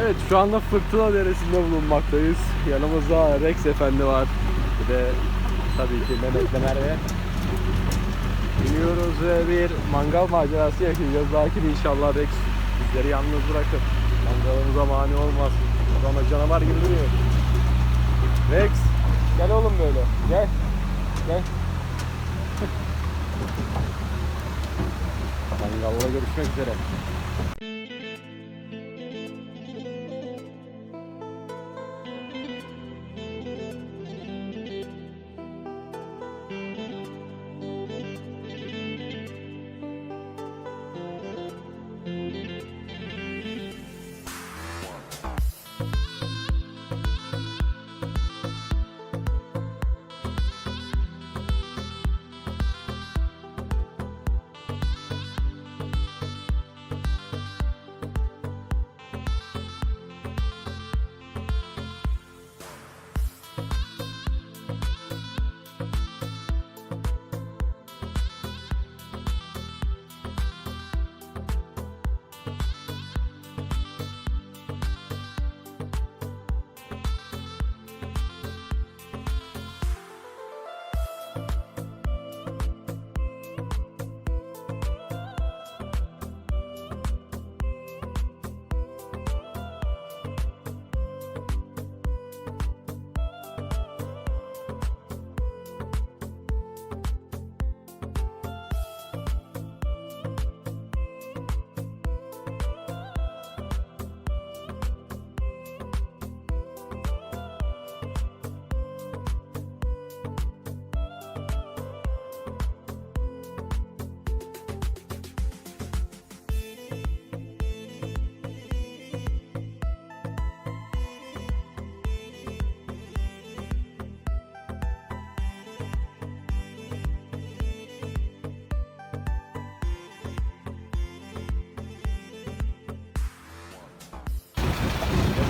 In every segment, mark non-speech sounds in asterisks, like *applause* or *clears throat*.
Evet şu anda Fırtına Deresi'nde bulunmaktayız. Yanımızda Rex Efendi var. Bir de tabii ki Mehmet ve Merve. İniyoruz ve bir mangal macerası yaşayacağız. Lakin inşallah Rex bizleri yalnız bırakır. Mangalımıza mani olmaz. Adamlar canavar gibi duruyor. Rex gel oğlum böyle. Gel. Gel. *laughs* Mangalla görüşmek üzere.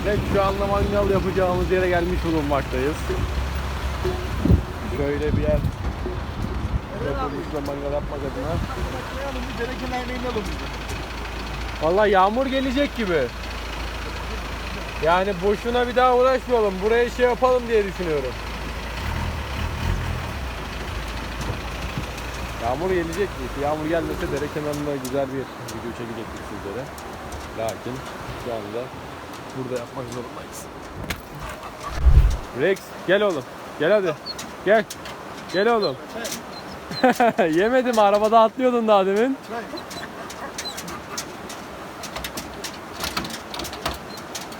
Evet şu anda mangal yapacağımız yere gelmiş bulunmaktayız. Şöyle bir yer yapılmış da mangal yapmak adına. Vallahi yağmur gelecek gibi. Yani boşuna bir daha uğraşmayalım. Buraya şey yapalım diye düşünüyorum. Yağmur gelecek mi? Yağmur gelmese dere kenarında güzel bir video çekecektik sizlere. Lakin şu anda burada yapmak zorundayız. Rex gel oğlum. Gel hadi. Gel. Gel oğlum. *laughs* Yemedim arabada atlıyordun daha demin.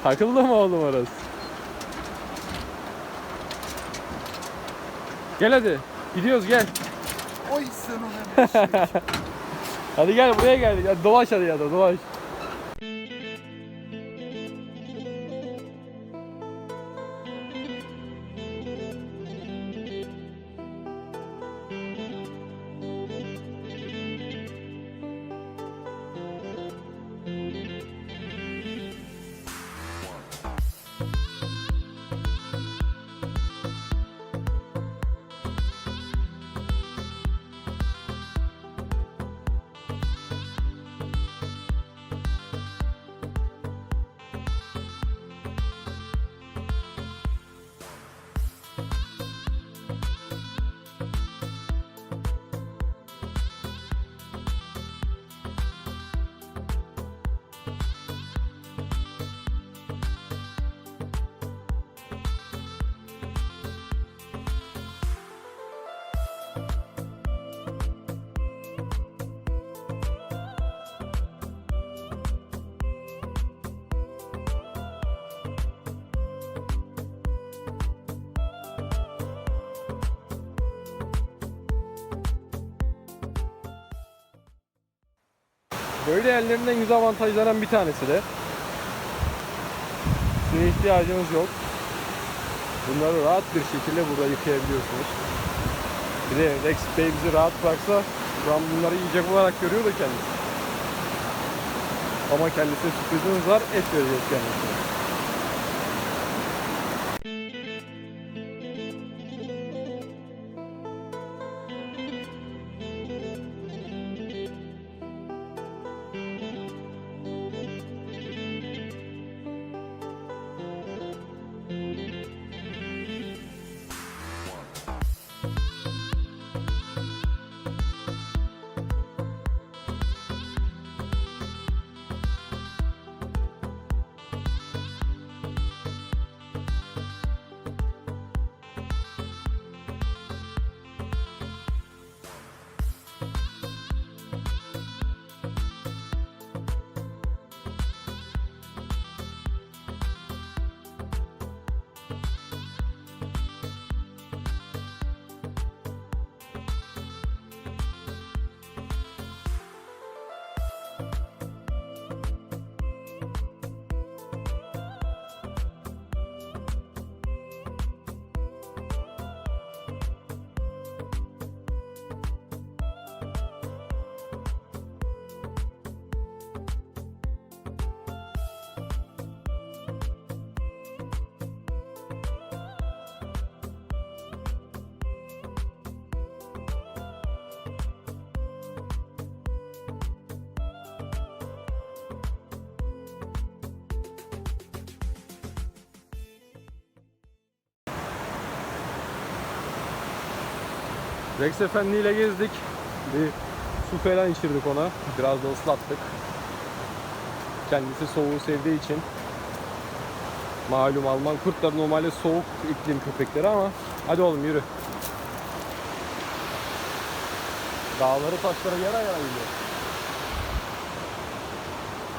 Takıldı mı oğlum orası? Gel hadi. Gidiyoruz gel. Oy sen. *laughs* Hadi gel buraya gel. Hadi dolaş hadi ya da dolaş. Böyle yerlerin en güzel avantajlarından bir tanesi de suya ihtiyacınız yok. Bunları rahat bir şekilde burada yıkayabiliyorsunuz. Bir de Rex Bey bizi rahat bıraksa şu an bunları yiyecek olarak görüyor da kendisi. Ama kendisine sürprizimiz var. Et vereceğiz kendisine. Rex Efendi ile gezdik. Bir su falan içirdik ona. Biraz da ıslattık. Kendisi soğuğu sevdiği için. Malum Alman kurtları normalde soğuk iklim köpekleri ama hadi oğlum yürü. Dağları taşları yara yara gidiyor.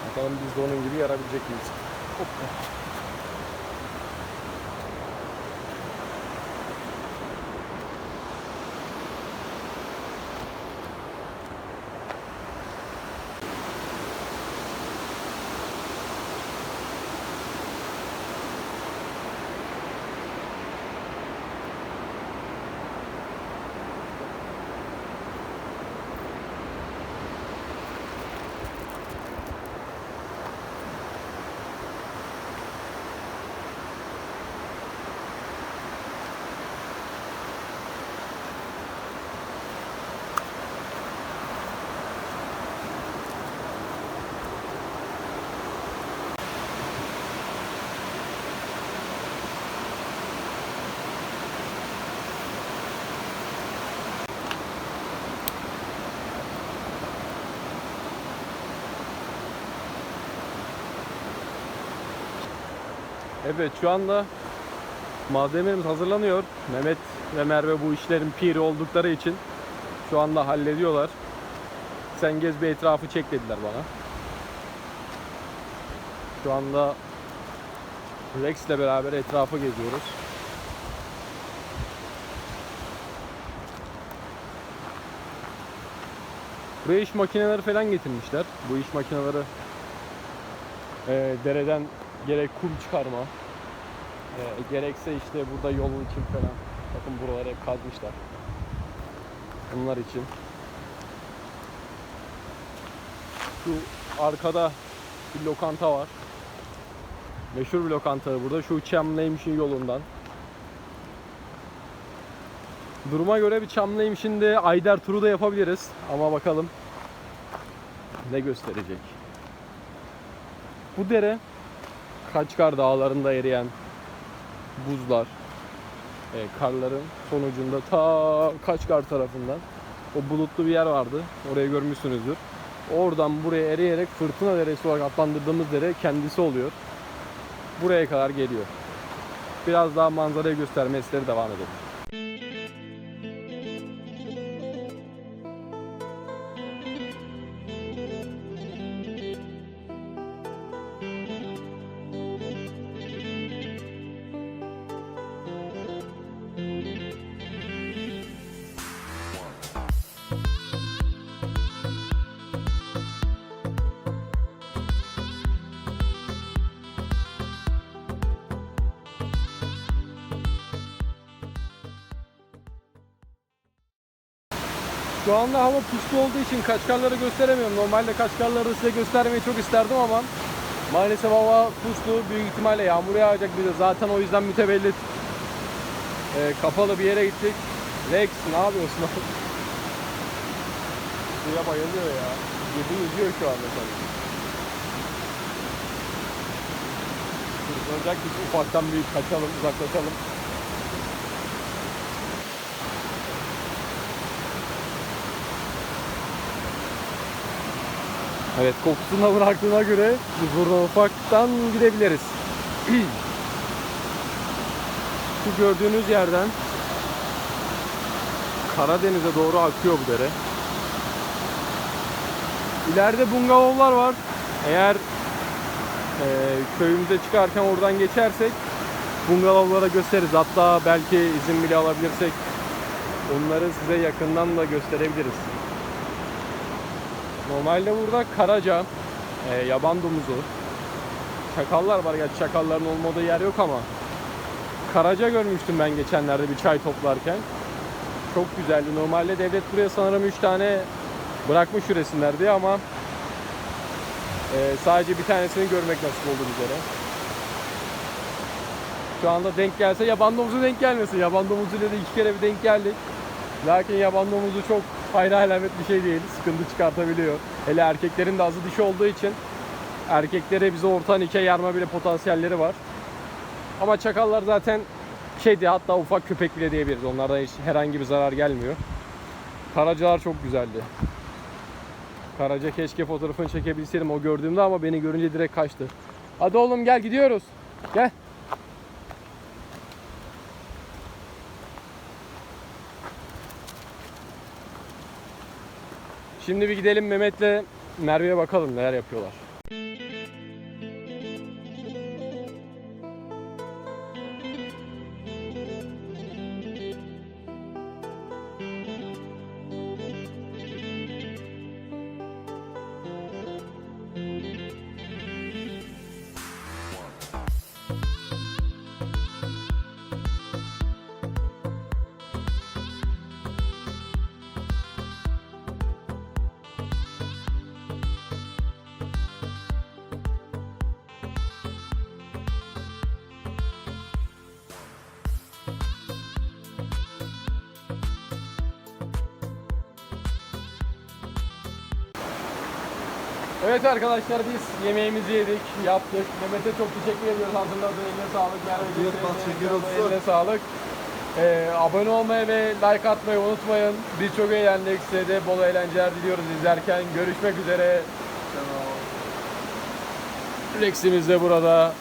Bakalım biz de onun gibi yarabilecek miyiz? Hoppa. *laughs* Evet şu anda malzemelerimiz hazırlanıyor. Mehmet ve Merve bu işlerin piri oldukları için şu anda hallediyorlar. Sen gez bir etrafı çek dediler bana. Şu anda Rex ile beraber etrafı geziyoruz. Buraya iş makineleri falan getirmişler. Bu iş makineleri e, dereden gerek kum çıkarma, e, gerekse işte burada yolun için falan. Bakın buraları hep kazmışlar. Bunlar için. Şu arkada bir lokanta var. Meşhur bir lokanta burada. Şu Çamlıymış'ın yolundan. Duruma göre bir Çamlıymış'ın de Ayder turu da yapabiliriz. Ama bakalım ne gösterecek. Bu dere Kaçkar Dağları'nda eriyen buzlar, e, karların sonucunda ta Kaçkar tarafından o bulutlu bir yer vardı. Orayı görmüşsünüzdür. Oradan buraya eriyerek Fırtına Deresi olarak adlandırdığımız dere kendisi oluyor. Buraya kadar geliyor. Biraz daha manzarayı gösterme isteği devam edelim. Şu anda hava puslu olduğu için kaçkarları gösteremiyorum. Normalde kaçkarları size göstermeyi çok isterdim ama maalesef hava puslu. Büyük ihtimalle yağmur yağacak bize. Zaten o yüzden mütevellit e, kapalı bir yere gittik. Rex ne yapıyorsun? Suya bayılıyor ya. Girdi yüzüyor şu anda tabii. Kurtulacak biz ufaktan büyük kaçalım, uzaklaşalım. Evet kokusuna bıraktığına göre biz buradan ufaktan gidebiliriz. *clears throat* Şu gördüğünüz yerden Karadeniz'e doğru akıyor bu dere. İleride bungalovlar var. Eğer e, köyümüze çıkarken oradan geçersek bungalovlara gösteririz. Hatta belki izin bile alabilirsek onları size yakından da gösterebiliriz. Normalde burada karaca, e, yaban domuzu, çakallar var. Gerçi çakalların olmadığı yer yok ama karaca görmüştüm ben geçenlerde bir çay toplarken. Çok güzeldi. Normalde devlet buraya sanırım 3 tane bırakmış üresinler diye ama e, sadece bir tanesini görmek nasip oldu bizlere. Şu anda denk gelse yaban domuzu denk gelmesin. Yaban domuzuyla da iki kere bir denk geldik. Lakin yaban domuzu çok hayra alamet bir şey değil. Sıkıntı çıkartabiliyor. Hele erkeklerin de azı dişi olduğu için erkeklere bize orta nike yarma bile potansiyelleri var. Ama çakallar zaten kedi hatta ufak köpek bile diyebiliriz. Onlardan hiç herhangi bir zarar gelmiyor. Karacalar çok güzeldi. Karaca keşke fotoğrafını çekebilseydim o gördüğümde ama beni görünce direkt kaçtı. Hadi oğlum gel gidiyoruz. Gel. Şimdi bir gidelim Mehmet'le Merve'ye bakalım neler yapıyorlar. Evet arkadaşlar biz yemeğimizi yedik, yaptık. Mehmet'e çok teşekkür ediyoruz hazırladığın eline sağlık. Eline- olsun. Eline sağlık. Ee, abone olmayı ve like atmayı unutmayın. Biz çok eğlendik. Size de bol eğlenceler diliyoruz izlerken. Görüşmek üzere. Rex'imiz de burada.